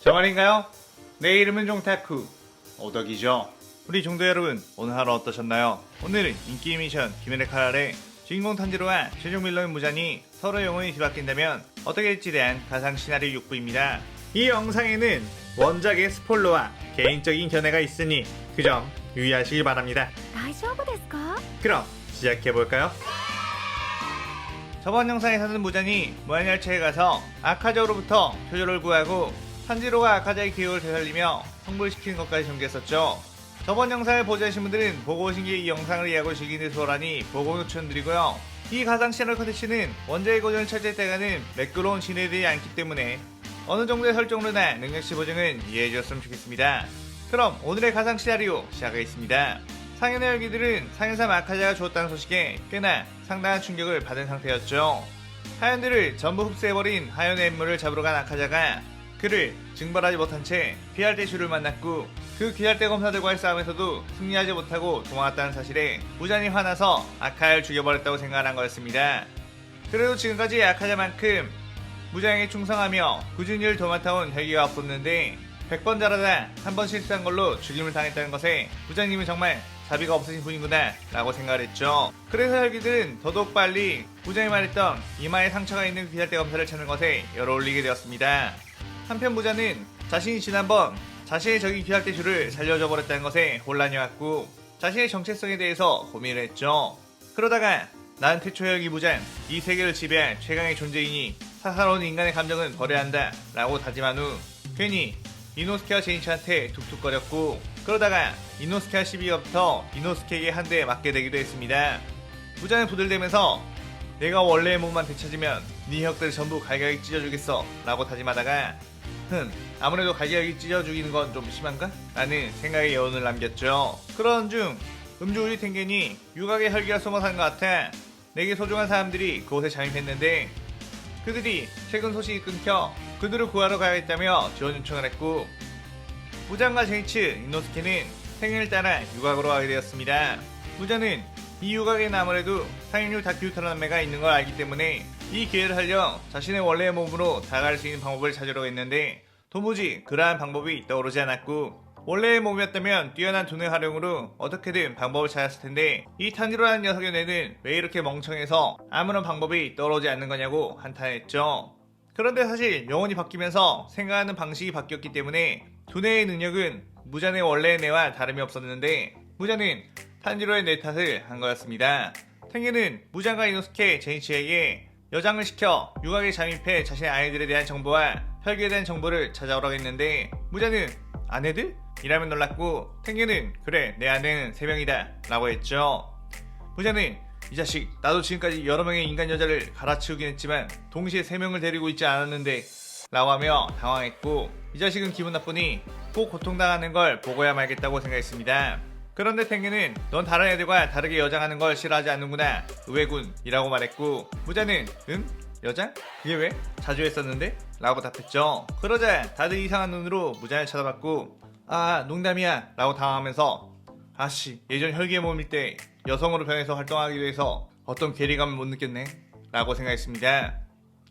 저 말인가요? 내 이름은 종타쿠 오덕이죠 우리 종도 여러분 오늘 하루 어떠셨나요? 오늘은 인기 미션 김연의 칼날의 주인공 탄지로와 최종 밀러의 무잔이 서로 영혼이 뒤바뀐다면 어떻게 될지 대한 가상 시나리오 6부입니다 이 영상에는 원작의 스포일러와 개인적인 견해가 있으니 그 점 유의하시기 바랍니다 大丈夫ですか 그럼 시작해볼까요? 저번 영상에서는 무잔이 무한열차에 가서 아카자로부터 표절을 구하고 탄지로가 아카자의 기억을 되살리며 성불시키는 것까지 전개했었죠. 저번 영상을 보자신 분들은 보고 오신 게 이 영상을 이해하고 즐기는 소라니 보고 추천드리고요. 이 가상 시나리오 컨텐츠는 원작의 고전을 철저했다가는 매끄러운 진행되지 않기 때문에 어느 정도의 설정으로나 능력치 보증은 이해해 주셨으면 좋겠습니다. 그럼 오늘의 가상 시나리오 시작하겠습니다. 상현의 열기들은 상현사 마카자가 죽었다는 소식에 꽤나 상당한 충격을 받은 상태였죠. 하연들을 전부 흡수해버린 하연의 인물을 잡으러 간 아카자가 그를 증발하지 못한 채 귀할 대슈를 만났고 그 귀할 대 검사들과의 싸움에서도 승리하지 못하고 도망갔다는 사실에 무잔히 화나서 아카를 죽여버렸다고 생각한 거였습니다. 그래도 지금까지 아카자만큼 무장에 충성하며 꾸준히 일 도맡아온 혈기가 없었는데 100번 잘하다 한 번 실수한 걸로 죽임을 당했다는 것에 부장님은 정말 자비가 없으신 분이구나 라고 생각을 했죠. 그래서 혈기들은 더더욱 빨리 부장이 말했던 이마에 상처가 있는 귀할대 검사를 찾는 것에 열어올리게 되었습니다. 한편 부자는 자신이 지난번 자신의 적인 귀할대 슈를 살려줘 버렸다는 것에 혼란이 왔고 자신의 정체성에 대해서 고민을 했죠. 그러다가 난 태초혈기 무장 이 세계를 지배할 최강의 존재이니 사사로운 인간의 감정은 버려야 한다 라고 다짐한 후 괜히 이노스케와 제인치한테 툭툭거렸고 그러다가 이노스케와 시비가부터 이노스케에게 한 대 맞게 되기도 했습니다. 무장을 부들대면서 내가 원래의 몸만 되찾으면 네 혁들 전부 갈갈이 찢어주겠어 라고 다짐하다가 흠 아무래도 갈갈이 찢어 죽이는 건 좀 심한가? 라는 생각의 여운을 남겼죠. 그런 중 음주우리 탱겐이 유각의 혈기가 숨어 사는 것 같아 내게 소중한 사람들이 그곳에 잠입했는데 그들이 최근 소식이 끊겨 그들을 구하러 가야겠다며 지원 요청을 했고 무장과 제이츠 이노스케는 생일을 따라 유각으로 가게 되었습니다. 무자는 이 유각에는 아무래도 상인류 다큐터라는 남매가 있는 걸 알기 때문에 이 기회를 살려 자신의 원래의 몸으로 다가갈 수 있는 방법을 찾으려고 했는데 도무지 그러한 방법이 떠오르지 않았고 원래의 몸이었다면 뛰어난 두뇌 활용으로 어떻게든 방법을 찾았을 텐데 이 탄지로라는 녀석의 뇌는 왜 이렇게 멍청해서 아무런 방법이 떠오르지 않는 거냐고 한탄했죠. 그런데 사실 영혼이 바뀌면서 생각하는 방식이 바뀌었기 때문에 두뇌의 능력은 무잔의 원래의 뇌와 다름이 없었는데 무잔은 탄지로의 뇌 탓을 한 거였습니다. 탱게는 무장과 이노스케 제이치에게 여장을 시켜 유각에 잠입해 자신의 아이들에 대한 정보와 혈기에 대한 정보를 찾아오라고 했는데 무자는 아내들? 이라면 놀랐고 탱게는 그래 내 아내는 3명이다 라고 했죠. 무자는 이 자식 나도 지금까지 여러 명의 인간 여자를 갈아치우긴 했지만 동시에 3명을 데리고 있지 않았는데 라고 하며 당황했고 이 자식은 기분 나쁘니 꼭 고통당하는 걸 보고야 말겠다고 생각했습니다. 그런데 탱게는 넌 다른 애들과 다르게 여장하는 걸 싫어하지 않는구나 의외군 이라고 말했고 무자는 응? 여장? 그게 왜? 자주 했었는데? 라고 답했죠. 그러자 다들 이상한 눈으로 무자를 쳐다봤고 아 농담이야 라고 당황하면서 아씨 예전 혈기의 몸일 때 여성으로 변해서 활동하기도 해서 어떤 괴리감을 못 느꼈네 라고 생각했습니다.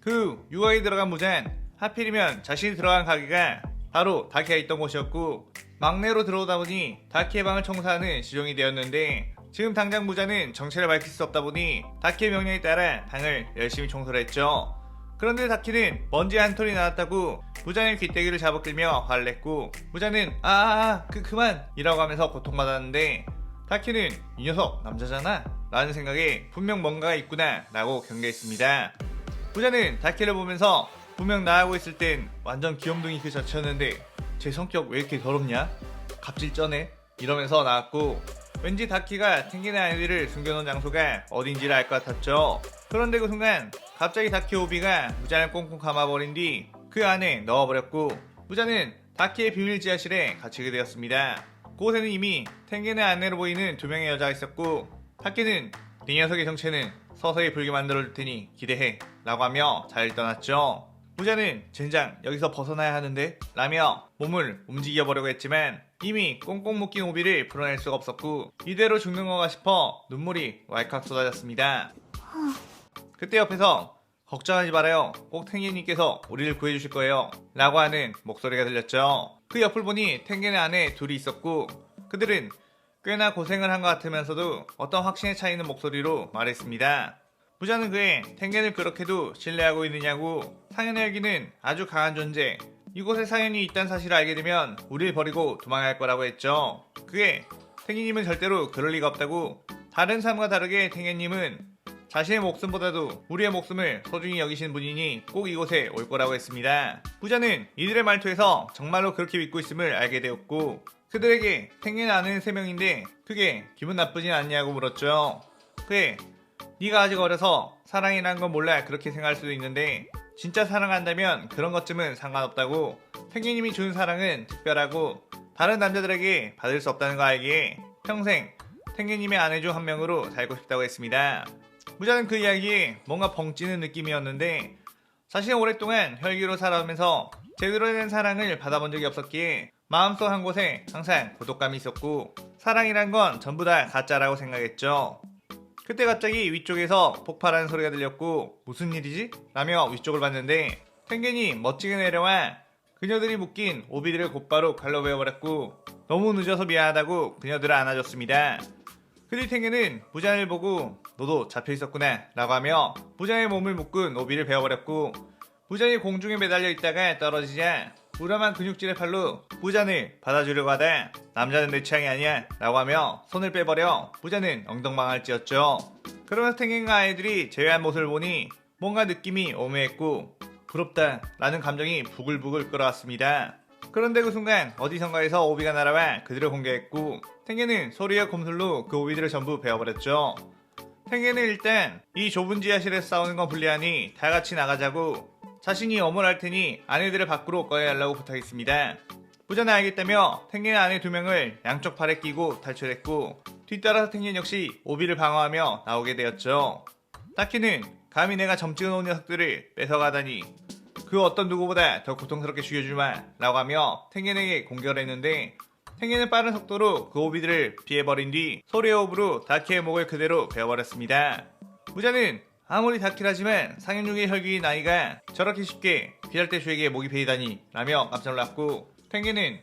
그 유아에 들어간 무잔 하필이면 자신이 들어간 가게가 바로 다키가 있던 곳이었고 막내로 들어오다 보니 다키의 방을 청소하는 지정이 되었는데 지금 당장 무자는 정체를 밝힐 수 없다 보니 다키의 명령에 따라 방을 열심히 청소를 했죠. 그런데 다키는 먼지 한 톨이 나왔다고 무자의 귀때기를 잡아끌며 화를 냈고 무자는 아아아 그 그만 이라고 하면서 고통받았는데 다키는 이 녀석 남자잖아 라는 생각에 분명 뭔가가 있구나 라고 경계했습니다. 부자는 다키를 보면서 분명 나하고 있을 땐 완전 귀염둥이 그 자체였는데 제 성격 왜 이렇게 더럽냐? 갑질 쩌네? 이러면서 나왔고 왠지 다키가 탱기의 아이들을 숨겨놓은 장소가 어딘지를 알 것 같았죠. 그런데 그 순간 갑자기 다키 오비가 무자를 꽁꽁 감아버린 뒤 그 안에 넣어버렸고 무자는 다키의 비밀 지하실에 갇히게 되었습니다. 그곳에는 이미 탱겐의 아내로 보이는 두 명의 여자가 있었고 다키는 네 녀석의 정체는 서서히 불게 만들어줄 테니 기대해 라고 하며 잘 떠났죠. 부자는 젠장 여기서 벗어나야 하는데 라며 몸을 움직여 보려고 했지만 이미 꽁꽁 묶인 오비를 풀어낼 수가 없었고 이대로 죽는 건가 싶어 눈물이 왈칵 쏟아졌습니다. 그때 옆에서 걱정하지 말아요. 꼭 탱겐님께서 우리를 구해주실 거예요. 라고 하는 목소리가 들렸죠. 그 옆을 보니 탱겐의 안에 둘이 있었고 그들은 꽤나 고생을 한 것 같으면서도 어떤 확신에 차 있는 목소리로 말했습니다. 부자는 그의 탱겐을 그렇게도 신뢰하고 있느냐고 상현의 혈기는 아주 강한 존재 이곳에 상현이 있다는 사실을 알게 되면 우리를 버리고 도망갈 거라고 했죠. 그의 탱겐님은 절대로 그럴 리가 없다고 다른 사람과 다르게 탱겐님은 자신의 목숨보다도 우리의 목숨을 소중히 여기시는 분이니 꼭 이곳에 올 거라고 했습니다. 부자는 이들의 말투에서 정말로 그렇게 믿고 있음을 알게 되었고 그들에게 탱겐을 아는 세 명인데 그게 기분 나쁘진 않냐고 물었죠. 그에 네가 아직 어려서 사랑이란 건 몰라 그렇게 생각할 수도 있는데 진짜 사랑한다면 그런 것쯤은 상관없다고 탱겐님이 준 사랑은 특별하고 다른 남자들에게 받을 수 없다는 거 알기에 평생 탱겐님의 아내 중 한 명으로 살고 싶다고 했습니다. 부자는 그 이야기에 뭔가 벙찌는 느낌이었는데 자신은 오랫동안 혈기로 살아오면서 제대로 된 사랑을 받아본 적이 없었기에 마음속 한 곳에 항상 고독감이 있었고 사랑이란 건 전부 다 가짜라고 생각했죠. 그때 갑자기 위쪽에서 폭발하는 소리가 들렸고 무슨 일이지? 라며 위쪽을 봤는데 탱겐이 멋지게 내려와 그녀들이 묶인 오비들을 곧바로 칼로 베어버렸고 너무 늦어서 미안하다고 그녀들을 안아줬습니다. 그뒤 탱겐은 부자를 보고 너도 잡혀 있었구나 라고 하며 부자의 몸을 묶은 오비를 베어버렸고 부자의 공중에 매달려 있다가 떨어지자 우람한 근육질의 팔로 부자를 받아주려고 하다 남자는 내 취향이 아니야 라고 하며 손을 빼버려 부자는 엉덩방아를 찧었죠. 그러면서 탱겐과 아이들이 제외한 모습을 보니 뭔가 느낌이 오묘했고 부럽다 라는 감정이 부글부글 끓어왔습니다. 그런데 그 순간 어디선가에서 오비가 날아와 그들을 공개했고 탱겐은 소리와 곰술로 그 오비들을 전부 베어버렸죠. 탱겐은 일단 이 좁은 지하실에서 싸우는 건 불리하니 다 같이 나가자고 자신이 엄을 할 테니 아내들을 밖으로 꺼내달라고 부탁했습니다. 부자는 알겠다며 탱겐의 아내 두 명을 양쪽 팔에 끼고 탈출했고 뒤따라서 탱겐 역시 오비를 방어하며 나오게 되었죠. 타키는 감히 내가 점 찍어 놓은 녀석들을 뺏어가다니 그 어떤 누구보다 더 고통스럽게 죽여주마 라고 하며 탱겐에게 공격을 했는데 탱겐은 빠른 속도로 그 오비들을 피해버린 뒤 소리의 호흡으로 다키의 목을 그대로 베어버렸습니다. 부자는 아무리 다키라지만 상현육의 혈기인 나이가 저렇게 쉽게 피할대쇼에게 목이 베이다니 라며 깜짝 놀랐고 탱겐은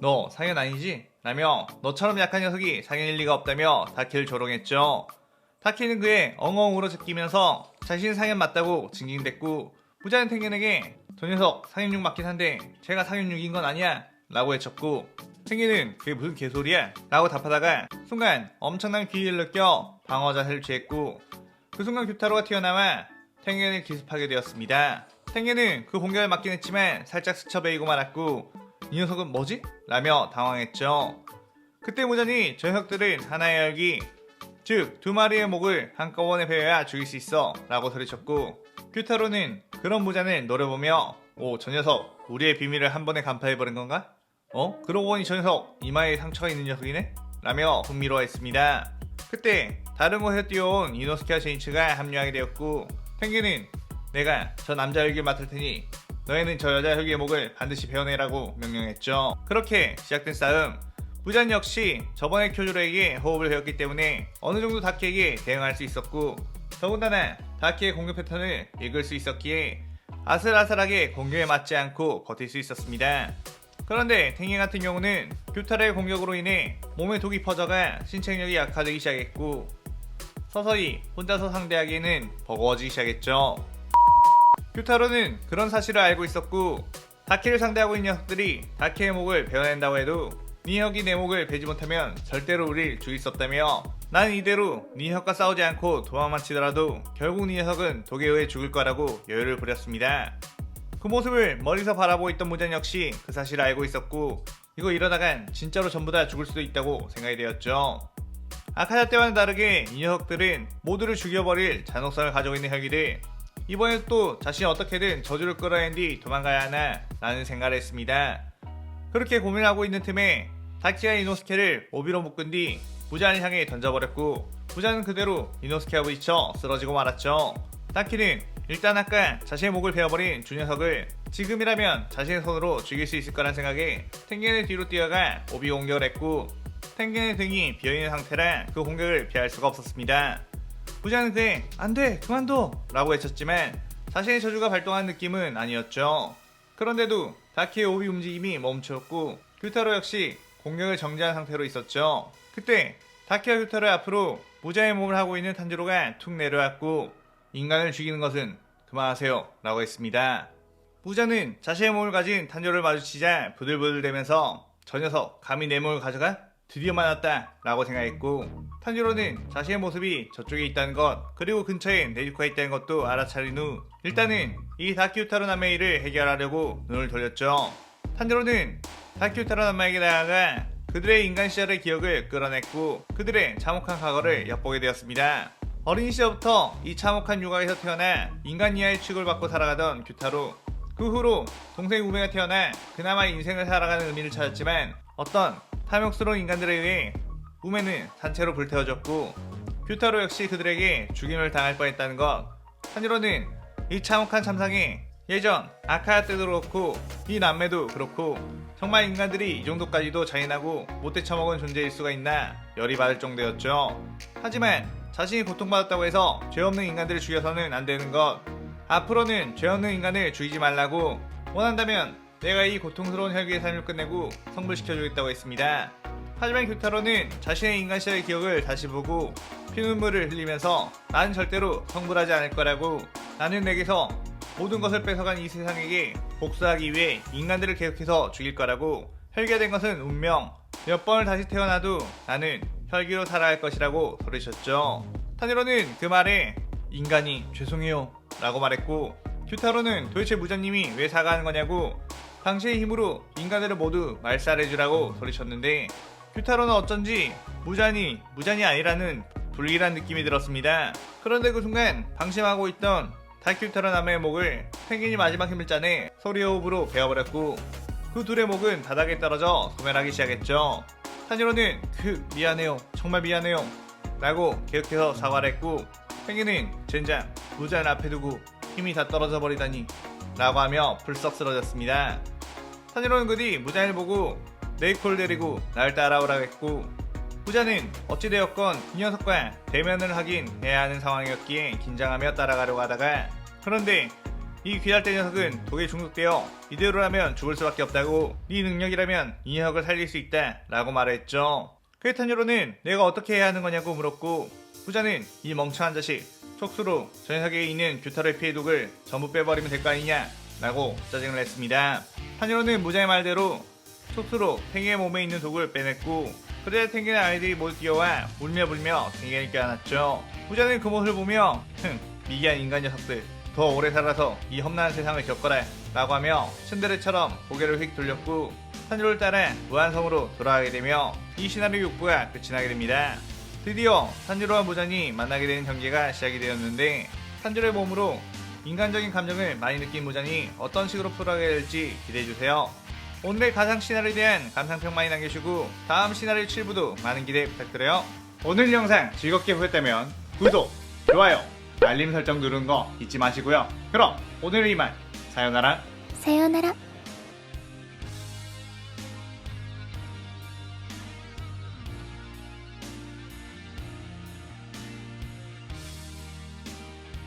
너 상현 아니지? 라며 너처럼 약한 녀석이 상현일 리가 없다며 다키를 조롱했죠. 다키는 그의 엉엉으로 제끼면서 자신 상현 맞다고 징징댔고 부자는 탱겐에게 저 녀석 상현육 맞긴 한데 제가 상현육인 건 아니야 라고 외쳤고 탱겐은 그게 무슨 개소리야 라고 답하다가 순간 엄청난 기회를 느껴 방어 자세를 취했고 그 순간 규타로가 튀어나와 탱겐을 기습하게 되었습니다. 탱겐은 그 공격을 맞긴 했지만 살짝 스쳐 베이고 말았고 이 녀석은 뭐지? 라며 당황했죠. 그때 무전이 저 녀석들은 하나의 열기 즉 두 마리의 목을 한꺼번에 베어야 죽일 수 있어 라고 소리쳤고 규타로는 그런 무잔을 노려보며 오 저 녀석 우리의 비밀을 한 번에 간파해버린 건가? 어? 그러고 보니 저 녀석 이마에 상처가 있는 녀석이네? 라며 흥미로워했습니다. 그때 다른 곳에 뛰어온 이노스케와 제니츠가 합류하게 되었고 펭귄은 내가 저 남자 혈기를 맡을 테니 너희는 저 여자 혈기의 목을 반드시 베어내라고 명령했죠. 그렇게 시작된 싸움 부잔 역시 저번에 쿄조로에게 호흡을 배웠기 때문에 어느 정도 다키에게 대응할 수 있었고 더군다나 다키의 공격 패턴을 읽을 수 있었기에 아슬아슬하게 공격에 맞지 않고 버틸 수 있었습니다. 그런데 탱이 같은 경우는 규타의 공격으로 인해 몸에 독이 퍼져가 신체력이 약화되기 시작했고 서서히 혼자서 상대하기에는 버거워지기 시작했죠. 규타로는 그런 사실을 알고 있었고 다키를 상대하고 있는 녀석들이 다키의 목을 베어낸다고 해도 네 혁이 내 목을 베지 못하면 절대로 우릴 죽일 수 없다며 난 이대로 네 혁과 싸우지 않고 도망만 치더라도 결국 네 녀석은 독에 의해 죽을 거라고 여유를 부렸습니다. 그 모습을 멀리서 바라보고 있던 무전 역시 그 사실을 알고 있었고 이거 이러다간 진짜로 전부 다 죽을 수도 있다고 생각이 되었죠. 아카자 때와는 다르게 이 녀석들은 모두를 죽여버릴 잔혹성을 가지고 있는 혈기들 이번에 또 자신이 어떻게든 저주를 끌어낸 뒤 도망가야 하나 라는 생각을 했습니다. 그렇게 고민하고 있는 틈에 다키가 이노스케를 오비로 묶은 뒤 부자를 향해 던져버렸고 부자는 그대로 이노스케와 부딪혀 쓰러지고 말았죠. 다키는 일단 아까 자신의 목을 베어버린 주 녀석을 지금이라면 자신의 손으로 죽일 수 있을 거란 생각에 탱겐의 뒤로 뛰어가 오비 공격을 했고 탱겐의 등이 비어있는 상태라 그 공격을 피할 수가 없었습니다. 부자는 그에 안돼 그만둬 라고 외쳤지만 자신의 저주가 발동한 느낌은 아니었죠. 그런데도 다키의 오비 움직임이 멈췄고 규타로 역시 공격을 정지한 상태로 있었죠. 그때 다키와 규타로 앞으로 무자의 몸을 하고 있는 탄지로가 툭 내려왔고 인간을 죽이는 것은 그만하세요 라고 했습니다. 무자는 자신의 몸을 가진 탄조를 마주치자 부들부들대면서 저 녀석 감히 내 몸을 가져가? 드디어 만났다 라고 생각했고 탄지로는 자신의 모습이 저쪽에 있다는 것 그리고 근처에 네주카가 있다는 것도 알아차린 후 일단은 이 다키우타로 남의 일을 해결하려고 눈을 돌렸죠. 탄지로는 다키우타로 남마에게 나아가 그들의 인간 시절의 기억을 끌어냈고 그들의 참혹한 과거를 엿보게 되었습니다. 어린 시절부터 이 참혹한 육아에서 태어나 인간 이하의 취급을 받고 살아가던 규타로 그 후로 동생 우메가 태어나 그나마 인생을 살아가는 의미를 찾았지만 어떤 탐욕스러운 인간들에 의해 우메는 산채로 불태워졌고 규타로 역시 그들에게 죽임을 당할 뻔했다는 것. 한지로는 이 참혹한 참상에 예전 아카야 때도 그렇고 이 남매도 그렇고 정말 인간들이 이 정도까지도 잔인하고 못돼 처먹은 존재일 수가 있나 열이 받을 정도였죠. 하지만 자신이 고통받았다고 해서 죄 없는 인간들을 죽여서는 안 되는 것. 앞으로는 죄 없는 인간을 죽이지 말라고 원한다면 내가 이 고통스러운 혈기의 삶을 끝내고 성불시켜주겠다고 했습니다. 하지만 규타로는 자신의 인간 시절의 기억을 다시 보고 피눈물을 흘리면서 나는 절대로 성불하지 않을 거라고 나는 내게서 모든 것을 뺏어간 이 세상에게 복수하기 위해 인간들을 계속해서 죽일 거라고 혈기가 된 것은 운명 몇 번을 다시 태어나도 나는 혈기로 살아갈 것이라고 소리쳤죠. 타니로는 그 말에 인간이 죄송해요 라고 말했고 규타로는 도대체 무자님이 왜 사과하는 거냐고 당시의 힘으로 인간들을 모두 말살해주라고 소리쳤는데 규타로는 어쩐지 무잔이 무잔이 아니라는 불길한 느낌이 들었습니다. 그런데 그 순간 방심하고 있던 다큐타로 남의 목을 펭귄이 마지막 힘을 짜내 소리 호흡으로 베어버렸고 그 둘의 목은 바닥에 떨어져 소멸하기 시작했죠. 타니로는 그 미안해요 정말 미안해요 라고 계속해서 사과를 했고 펭귄은 젠장 무잔 앞에 두고 힘이 다 떨어져 버리다니 라고 하며 불썩 쓰러졌습니다. 타니로는 그뒤 무잔을 보고 네이콜 데리고 날 따라오라고 했고 부자는 어찌되었건 이 녀석과 대면을 하긴 해야 하는 상황이었기에 긴장하며 따라가려고 하다가 그런데 이 귀할대 녀석은 독에 중독되어 이대로라면 죽을 수밖에 없다고 네 능력이라면 이 녀석을 살릴 수 있다 라고 말했죠 크레탄유로는 내가 어떻게 해야 하는 거냐고 물었고 부자는 이 멍청한 자식 촉수로 저 녀석에 있는 규타로의 피해 독을 전부 빼버리면 될 거 아니냐 라고 짜증을 냈습니다 탄유로는 무자의 말대로 촉수로 탱이의 몸에 있는 독을 빼냈고 그러자 탱이의 아이들이 모두 뛰어와 울며 불며 탱이를 껴안았죠. 부자는 그 모습을 보며 흥 미개한 인간 녀석들 더 오래 살아서 이 험난한 세상을 겪어라 라고 하며 츤데레처럼 고개를 휙 돌렸고 산주를 따라 무한성으로 돌아가게 되며 이 시나리오 6부가 끝이 나게 됩니다. 드디어 산지로와 모장이 만나게 되는 경기가 시작이 되었는데 산지로의 몸으로 인간적인 감정을 많이 느낀 모장이 어떤 식으로 풀어가야 될지 기대해주세요. 오늘의 가상 시나리오에 대한 감상평 많이 남겨주시고 다음 시나리오 7부도 많은 기대 부탁드려요. 오늘 영상 즐겁게 보셨다면 구독, 좋아요, 알림 설정 누른 거 잊지 마시고요. 그럼 오늘 이만 사연나라 사연나라